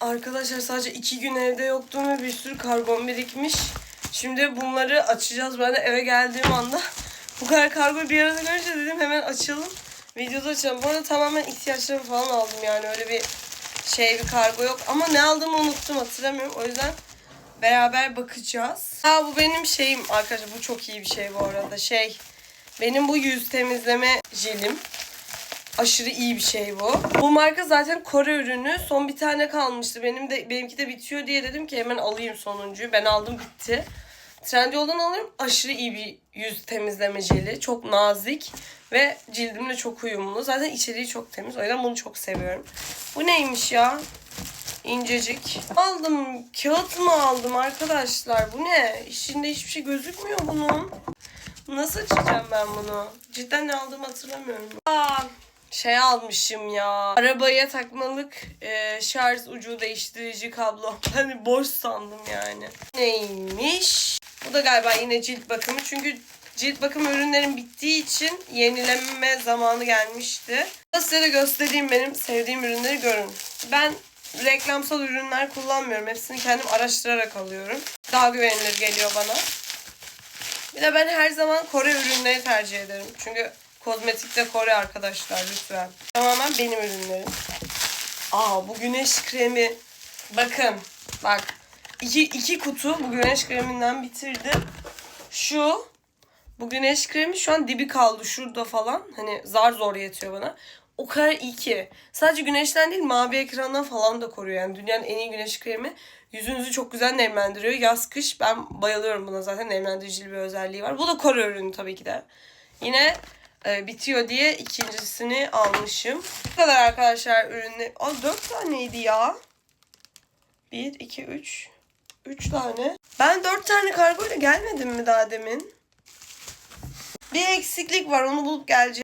Arkadaşlar sadece iki gün evde yoktum ve bir sürü karbon birikmiş. Şimdi bunları açacağız. Ben de eve geldiğim anda bu kadar kargo bir arada görünce dedim hemen açalım. Videoda açalım. Bu arada tamamen ihtiyaçlarımı falan aldım yani öyle bir şey bir kargo yok. Ama ne aldığımı unuttum hatırlamıyorum. O yüzden beraber bakacağız. Ha bu benim şeyim arkadaşlar bu çok iyi bir şey bu arada. Şey benim bu yüz temizleme jelim. Aşırı iyi bir şey bu. Bu marka zaten Kore ürünü. Son bir tane kalmıştı. Benim de benimki de bitiyor diye dedim ki hemen alayım sonuncuyu. Ben aldım bitti. Trendyol'dan alıyorum. Aşırı iyi bir yüz temizleme jeli. Çok nazik ve cildimle çok uyumlu. Zaten içeriği çok temiz. O yüzden bunu çok seviyorum. Bu neymiş ya? İncecik. Aldım. Kağıt mı aldım arkadaşlar? Bu ne? İçinde hiçbir şey gözükmüyor bunun. Nasıl açacağım ben bunu? Cidden ne aldığımı hatırlamıyorum. Aa, şey almışım ya. Arabaya takmalık e, şarj ucu değiştirici kablo. Hani boş sandım yani. Neymiş? Bu da galiba yine cilt bakımı. Çünkü cilt bakım ürünlerim bittiği için yenileme zamanı gelmişti. Size de göstereyim benim sevdiğim ürünleri görün. Ben reklamsal ürünler kullanmıyorum. Hepsini kendim araştırarak alıyorum. Daha güvenilir geliyor bana. Bir de ben her zaman Kore ürünleri tercih ederim. Çünkü kozmetik de Kore arkadaşlar lütfen. Tamamen benim ürünlerim. Aa bu güneş kremi. Bakın. Bak. iki, iki kutu bu güneş kreminden bitirdim. Şu. Bu güneş kremi şu an dibi kaldı şurada falan. Hani zar zor yetiyor bana. O kadar iyi ki. Sadece güneşten değil mavi ekrandan falan da koruyor. Yani dünyanın en iyi güneş kremi. Yüzünüzü çok güzel nemlendiriyor. Yaz kış ben bayılıyorum buna zaten nemlendiricili bir özelliği var. Bu da Kore ürünü tabii ki de. Yine e, bitiyor diye ikincisini almışım. Bu kadar arkadaşlar ürünü. Aa dört taneydi ya. Bir, iki, üç. Üç tane. Ben dört tane kargoyla gelmedim mi daha demin? Bir eksiklik var onu bulup geleceğim.